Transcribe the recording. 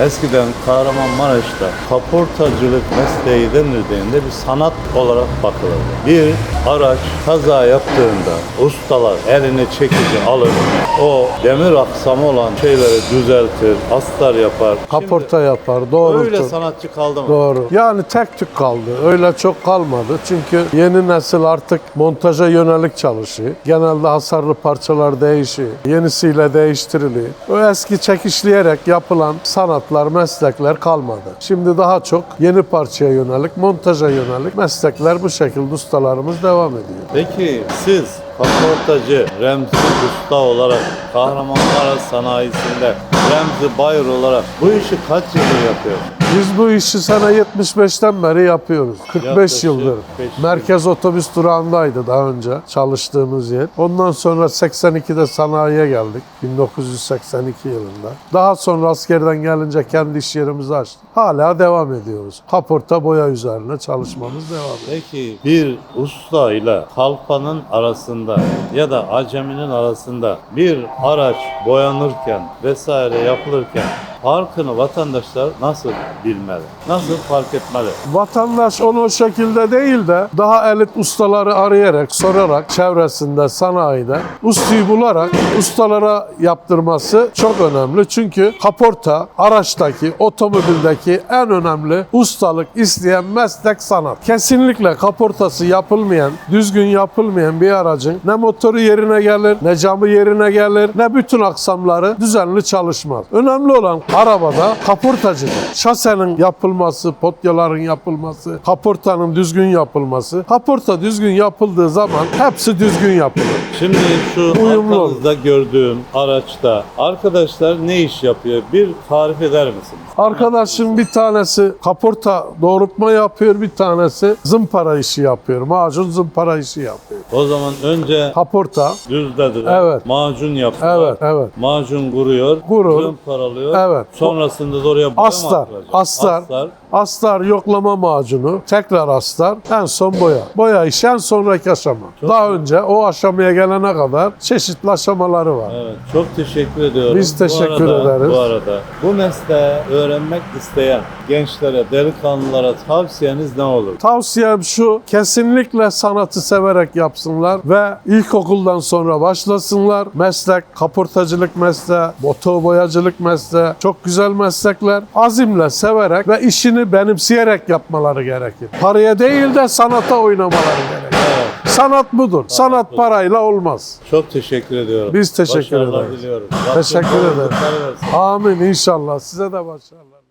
eskiden Kahramanmaraş'ta kaportacılık mesleği denildiğinde bir sanat olarak bakılırdı. Bir araç kaza yaptığında ustalar eline çekici alır, o demir aksamı olan şeyleri düzeltir, astar yapar. Kaporta yapar, doğrultur. öyle sanatçı kaldı mı? Doğru. Yani tek tük kaldı. Öyle çok kalmadı. Çünkü yeni nesil artık montaja yönelik çalışıyor. Genelde hasarlı parçalar değişiyor. Yenisiyle değiştiriliyor. O eski çekişleyerek yapılan sanatlar, meslekler kalmadı. Şimdi daha çok yeni parçaya yönelik, montaja yönelik meslekler bu şekilde ustalarımız devam ediyor. Peki siz kaportacı, Remzi Usta olarak Kahramanmaraş sanayisinde Remzi Bayır olarak bu işi kaç yıldır yapıyorsunuz? Biz bu işi sene 75'ten beri yapıyoruz. 45 Yaklaşık yıldır. 45 yıl. Merkez otobüs durağındaydı daha önce çalıştığımız yer. Ondan sonra 82'de sanayiye geldik. 1982 yılında. Daha sonra askerden gelince kendi iş yerimizi açtık. Hala devam ediyoruz. Kaporta boya üzerine çalışmamız devam ediyor. Peki bir usta ile kalfanın arasında ya da aceminin arasında bir araç boyanırken vesaire yapılırken farkını vatandaşlar nasıl bilmeli? Nasıl fark etmeli? Vatandaş onu o şekilde değil de daha elit ustaları arayarak, sorarak çevresinde, sanayide ustayı bularak ustalara yaptırması çok önemli. Çünkü kaporta araçtaki, otomobildeki en önemli ustalık isteyen meslek sanat. Kesinlikle kaportası yapılmayan, düzgün yapılmayan bir aracın ne motoru yerine gelir, ne camı yerine gelir, ne bütün aksamları düzenli çalışmaz. Önemli olan arabada kaportacıdır. Şasenin yapılması, potyaların yapılması, kaportanın düzgün yapılması. Kaporta düzgün yapıldığı zaman hepsi düzgün yapılır. Şimdi şu Uyumlu arkanızda gördüğüm araçta arkadaşlar ne iş yapıyor? Bir tarif eder misiniz? Arkadaşım bir tanesi kaporta doğrultma yapıyor, bir tanesi zımpara işi yapıyor. Macun zımpara işi yapıyor. O zaman önce Kaporta, düzlediler, Evet. macun yaptılar. evet, evet. Macun kuruyor, Kurur. paralıyor. Evet. Sonrasında da oraya boya mı Astar, atılacak? astar, Astar. astar yoklama macunu, tekrar astar, en son boya. Boya işi en sonraki aşama. Çok Daha güzel. önce o aşamaya gelene kadar çeşitli aşamaları var. Evet, çok teşekkür ediyorum. Biz teşekkür bu arada, ederiz. Bu arada bu mesleği öğrenmek isteyen gençlere, delikanlılara tavsiyeniz ne olur? Tavsiyem şu, kesinlikle sanatı severek yapsınlar ve ilkokuldan sonra başlasınlar. Meslek, kaportacılık mesleği, moto boyacılık mesleği çok güzel meslekler. Azimle, severek ve işini benimseyerek yapmaları gerekir. Paraya değil de sanata oynamaları gerekir. Sanat budur. Sanat budur. parayla olmaz. çok teşekkür ediyorum. Biz teşekkür Başarılar ederiz. diliyorum. Teşekkür ederim. Amin inşallah. Size de başarılar.